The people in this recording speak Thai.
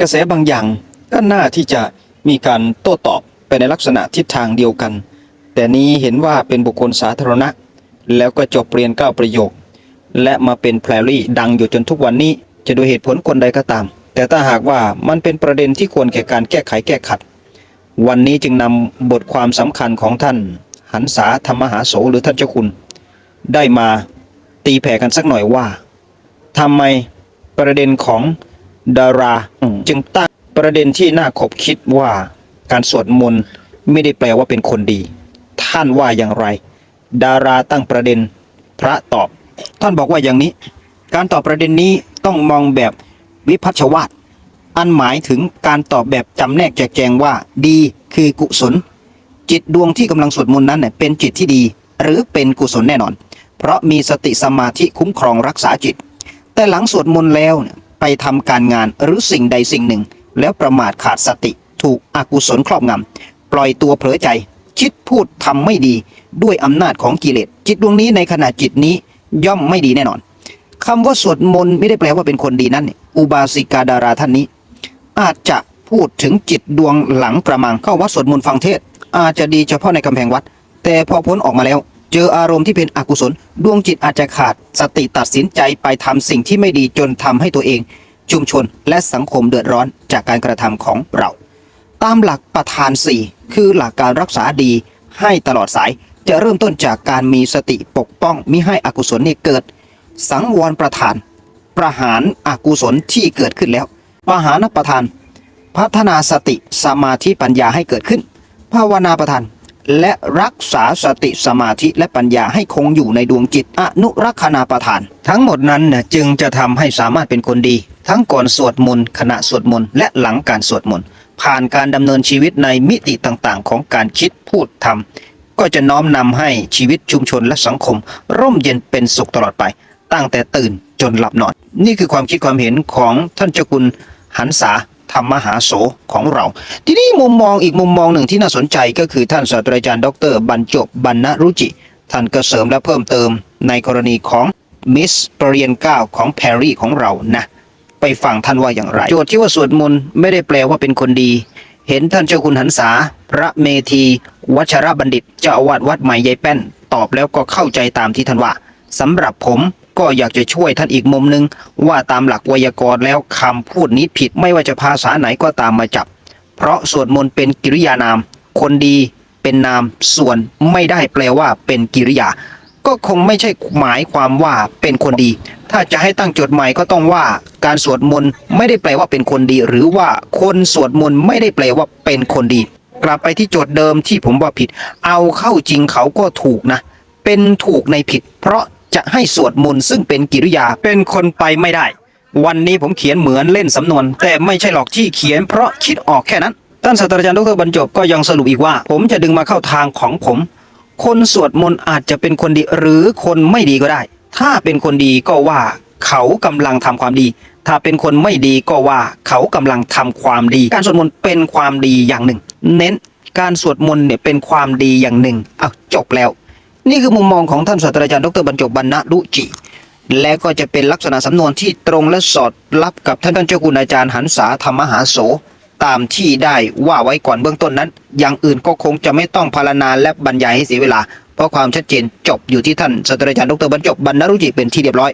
กระแสบางอย่างก็น่าที่จะมีการโต้ตอบไปในลักษณะทิศทางเดียวกัน แต่นี้เห็นว่าเป็นบุคคลสาธารณะ แล้วก็จบเรียนเก้าประโยค และมาเป็นแพรรี่ดังอยู่จนทุกวันนี้จะด้วยเหตุผลคนใดก็ตาม แต่ถ้าหากว่ามันเป็นประเด็นที่ควรแก่การแก้ไขแก้ขัด วันนี้จึงนำบทความสำคัญของท่าน หันษาธรรมหาโสหรือท่านเจ้าคุณ ได้มาตีแผ่กันสักหน่อยว่าทำไมประเด็นของ ดารา จึงตั้งประเด็นที่น่าขบคิดว่าการสวดมนต์ไม่ได้แปลว่าเป็นคนดี ท่านว่าอย่างไร ดาราตั้งประเด็นพระตอบ ท่านบอกว่าอย่างนี้ การตอบประเด็นนี้ต้องมองแบบวิพัชวาตอันหมายถึงการตอบแบบจำแนกแจกแจงว่า ดีคือกุศล จิตดวงที่กำลังสวดมนต์นั้นเนี่ยเป็นจิตที่ดี หรือเป็นกุศลแน่นอน เพราะมีสติสมาธิคุ้มครองรักษาจิต แต่หลังสวดมนต์แล้วเนี่ย ไปทำการงานหรือสิ่งใดสิ่งหนึ่ง แล้วประมาทขาดสติ ถูกอกุศลครอบงำปล่อยตัวเผลอใจ คิดพูดทำไม่ดีด้วยอำนาจของกิเลสจิตดวงนี้ในขณะจิตนี้ย่อมไม่ดีแน่นอนคำว่าสวดมนต์ไม่ได้แปลว่าเป็นคนดีนั่นอุบาสิกาดาราท่านนี้ อาจจะพูดถึงจิตดวงหลังกระมังเข้าวัดสวดมนต์ฟังเทศ อาจจะดีเฉพาะในกำแพงวัด แต่พอพ้นออกมาแล้ว เจออารมณ์ที่เป็นอกุศล ดวงจิตอาจจะขาดสติตัดสินใจไปทำสิ่งที่ไม่ดีจนทำให้ตัวเอง ชุมชนและสังคมเดือดร้อนจากการกระทำของเรา ตามหลักประธาน 4 คือหลักการรักษาดีให้ตลอดสายจะเริ่มต้นจากการมีสติปกป้องมิให้อกุศลนี้เกิด สังวรประธาน ประหารอกุศลที่เกิดขึ้นแล้ว ประหารประธาน พัฒนาสติสมาธิปัญญาให้เกิดขึ้น ภาวนาประทาน และรักษาสติสมาธิและปัญญาให้คงอยู่ในดวงจิตอนุรักษนาประทาน ทั้งหมดนั้นนะจึงจะทำให้สามารถเป็นคนดี ทั้งก่อนสวดมนต์ขณะสวดมนต์และหลังการสวดมนต์ผ่านการดำเนินชีวิตในมิติต่างๆ ของการคิดพูดทำก็จะน้อมนำให้ชีวิตชุมชนและสังคม ร่มเย็นเป็นสุขตลอดไป ตั้งแต่ตื่นจนหลับนอน นี่คือความคิดความเห็นของท่านเจ้าคุณหันษา ธรรมหาโสของเรา ทีนี้มุมมองอีกมุมมองหนึ่งที่น่าสนใจก็คือท่านศาสตราจารย์ดรบรรจบบรรณรุจิ ท่านก็เสริมและเพิ่มเติมในกรณีของมิสปรริญญาเก้าของแพรรี่ของเรานะ ไปฟังท่านว่าอย่างไร โจทย์ที่ว่าสวดมนต์ไม่ได้แปลว่าเป็นคนดี เห็นท่านเจ้าคุณหันษา พระเมธี วัชรบัณฑิต เจ้าอาวาสวัดใหม่ยายแป้น ตอบแล้วก็เข้าใจตามที่ท่านว่าสำหรับผม ก็อยากจะช่วยท่านอีกมุมหนึ่งว่าตามหลักไวยากรณ์แล้วคำพูดนี้ผิดไม่ว่าจะภาษาไหนก็ตามมาจับ เพราะสวดมนต์เป็นกิริยานาม คนดีเป็นนามส่วนไม่ได้แปลว่าเป็นกิริยา ก็คงไม่ใช่หมายความว่าเป็นคนดี ถ้าจะให้ตั้งจทย์ใหม่ก็ต้องว่า การสวดมนต์ไม่ได้แปลว่าเป็นคนดี หรือว่าคนสวดมนต์ไม่ได้แปลว่าเป็นคนดี กลับไปที่โจทย์เดิมที่ผมว่าผิด เอาเข้าจริงเขาก็ถูกนะ เป็นถูกในผิด เพราะ จะให้สวดมนต์ซึ่งเป็นกิริยาเป็นคนไปไม่ได้ วันนี้ผมเขียนเหมือนเล่นสำนวน แต่ไม่ใช่หรอกที่เขียนเพราะคิดออกแค่นั้น ท่านศาสตราจารย์ดรบรรจบก็ยังสรุปอีกว่า ผมจะดึงมาเข้าทางของผม คนสวดมนต์อาจจะเป็นคนดีหรือคนไม่ดีก็ได้ ถ้าเป็นคนดีก็ว่าเขากำลังทำความดี ถ้าเป็นคนไม่ดีก็ว่าเขากำลังทำความดี การสวดมนต์เป็นความดีอย่างหนึ่ง เน้นการสวดมนต์เนี่ยเป็นความดีอย่างหนึ่งอ้าวจบแล้ว นี่คือมุมมองของท่านศาสตราจารย์ดรบรรจบบรรณรุจิ และก็จะเป็นลักษณะสำนวนที่ตรงและสอดรับกับท่านท่านเจ้าคุณอาจารย์หันษาธรรมหาโส ตามที่ได้ว่าไว้ก่อนเบื้องต้นนั้น อย่างอื่นก็คงจะไม่ต้องพารณนาและบรรยายให้เสียเวลา เพราะความชัดเจนจบอยู่ที่ท่านศาสตราจารย์ดรบรรจบบรรณรุจิเป็นที่เรียบร้อย